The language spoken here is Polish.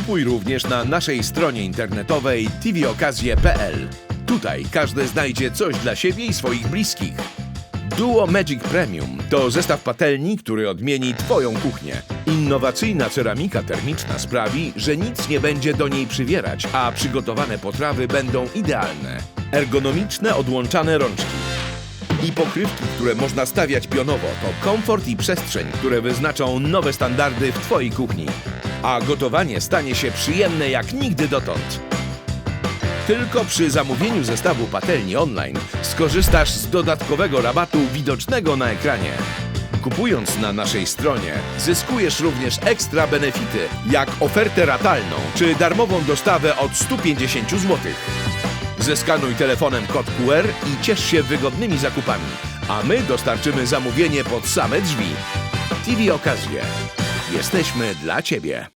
Kupuj również na naszej stronie internetowej tvokazje.pl. Tutaj każdy znajdzie coś dla siebie i swoich bliskich. Duo Magic Premium to zestaw patelni, który odmieni Twoją kuchnię. Innowacyjna ceramika termiczna sprawi, że nic nie będzie do niej przywierać, a przygotowane potrawy będą idealne. Ergonomiczne, odłączane rączki i pokrywki, które można stawiać pionowo, to komfort i przestrzeń, które wyznaczą nowe standardy w Twojej kuchni. A gotowanie stanie się przyjemne jak nigdy dotąd. Tylko przy zamówieniu zestawu patelni online skorzystasz z dodatkowego rabatu widocznego na ekranie. Kupując na naszej stronie, zyskujesz również ekstra benefity, jak ofertę ratalną czy darmową dostawę od 150 zł. Zeskanuj telefonem kod QR i ciesz się wygodnymi zakupami, a my dostarczymy zamówienie pod same drzwi. TV Okazje. Jesteśmy dla Ciebie.